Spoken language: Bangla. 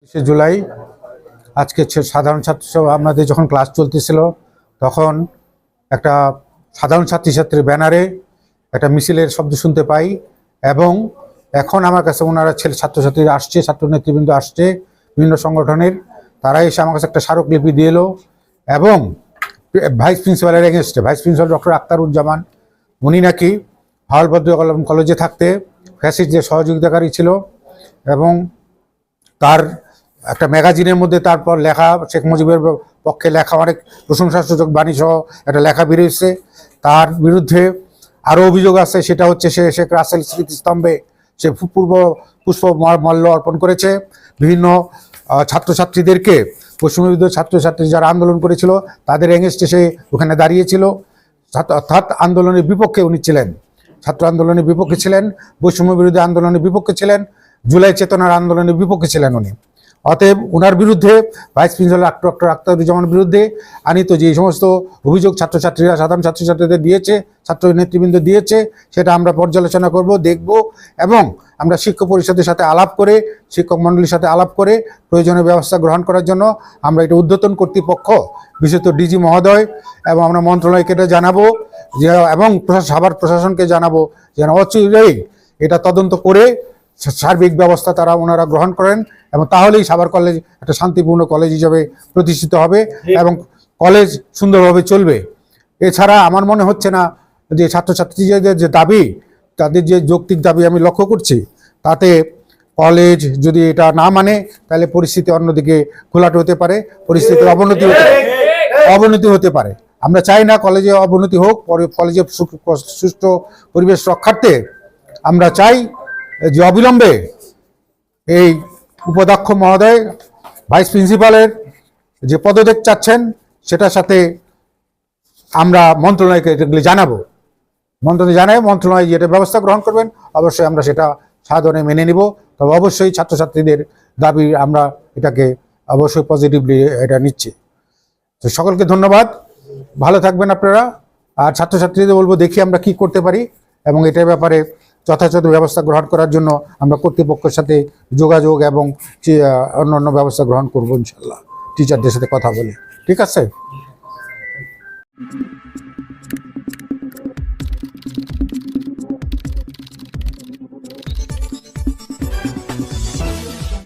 বিশে জুলাই, আজকে সাধারণ ছাত্র সভা। আমাদের যখন ক্লাস চলতেছিল, তখন একটা সাধারণ ছাত্রছাত্রীর ব্যানারে একটা মিছিলের শব্দ শুনতে পাই এবং এখন আমার কাছে ওনারা ছেলে ছাত্রছাত্রীরা আসছে ছাত্র নেতৃবৃন্দ আসছে, বিভিন্ন সংগঠনের। তারা এসে আমার কাছে একটা স্মারকলিপি দিয়ে এলো এবং ভাইস প্রিন্সিপালের এগেনস্টে ভাইস প্রিন্সিপাল ডক্টর আক্তারুজ্জামান, উনি নাকি হাওয়ালভদ্র কলেজে থাকতে ফ্যাসিস্টদের সহযোগিতাকারী ছিল এবং তার একটা ম্যাগাজিনের মধ্যে তারপর লেখা, শেখ মুজিবের পক্ষে লেখা অনেক প্রশংসাসূচক বাণী সহ একটা লেখা বেরিয়েছে তার বিরুদ্ধে আরও অভিযোগ আছে, সেটা হচ্ছে সে শেখ রাসেল স্মৃতিস্তম্ভে সে পূর্ব পুষ্প মাল্য অর্পণ করেছে। বিভিন্ন ছাত্রছাত্রীদেরকে পশ্চিমবঙ্গ ছাত্রছাত্রী যারা আন্দোলন করেছিল, তাদের এগেনস্টে সে ওখানে দাঁড়িয়েছিল। অর্থাৎ আন্দোলনের বিপক্ষে উনি ছিলেন। ছাত্র আন্দোলনের বিপক্ষে ছিলেন বৈষম্য বিরোধী আন্দোলনের বিপক্ষে ছিলেন, জুলাই চেতনার আন্দোলনের বিপক্ষে ছিলেন উনি। অতএব ওনার বিরুদ্ধে ভাইস প্রিন্সিপাল ডক্টর আক্তারুজ্জামানের বিরুদ্ধে আনিত যে সমস্ত অভিযোগ ছাত্রছাত্রীরা, সাধারণ ছাত্রছাত্রীদের দিয়েছে, ছাত্র নেতৃবৃন্দ দিয়েছে, সেটা আমরা পর্যালোচনা করব, দেখব এবং আমরা শিক্ষক পরিষদের সাথে আলাপ করে, শিক্ষক মণ্ডলীর সাথে আলাপ করে প্রয়োজনীয় ব্যবস্থা গ্রহণ করার জন্য আমরা এটা উদ্যতন কর্তৃপক্ষ, বিশেষত ডিজি মহোদয় এবং আমরা মন্ত্রণালয়কে এটা জানাব, যে এবং সাভার প্রশাসনকে জানাব যেন অচিরেই এটা তদন্ত করে সার্বিক ব্যবস্থা তারা ওনারা গ্রহণ করেন এবং তাহলেই সাভার কলেজ একটা শান্তিপূর্ণ কলেজ হিসাবে প্রতিষ্ঠিত হবে এবং কলেজ সুন্দরভাবে চলবে। এছাড়া আমার মনে হচ্ছে না যে ছাত্রছাত্রীদের যে দাবি তাদের যে যৌক্তিক দাবি আমি লক্ষ্য করছি তাতে কলেজ যদি এটা না মানে তাহলে পরিস্থিতি অন্যদিকে ঘোলাটে হতে পারে পরিস্থিতির অবনতি হতে অবনতি হতে পারে। আমরা চাই না কলেজে অবনতি হোক পরে কলেজে সুষ্ঠু পরিবেশ রক্ষার্থে আমরা চাই যে অবিলম্বে এই উপাধ্যক্ষ মহোদয় ভাইস প্রিন্সিপালের যে পদত্যাগ চাচ্ছেন, সেটার সাথে আমরা মন্ত্রণালয়কে এগুলি জানাব। মন্ত্রণালয় জানায়, মন্ত্রণালয় যেটা ব্যবস্থা গ্রহণ করবেন, অবশ্যই আমরা সেটা সাধনে মেনে নিব। তবে অবশ্যই ছাত্রছাত্রীদের দাবি আমরা এটাকে অবশ্যই পজিটিভলি এটা নিচ্ছি। তো সকলকে ধন্যবাদ। ভালো থাকবেন আপনারা। আর ছাত্রছাত্রীদের বলব, দেখি আমরা কি করতে পারি। এবং এটার ব্যাপারে যথাযথ ব্যবস্থা গ্রহণ করার জন্য আমরা কর্তৃপক্ষের সাথে যোগাযোগ এবং অন্য অন্য ব্যবস্থা গ্রহণ করব ইনশাল্লাহ। টিচারদের সাথে কথা বলে। ঠিক আছে?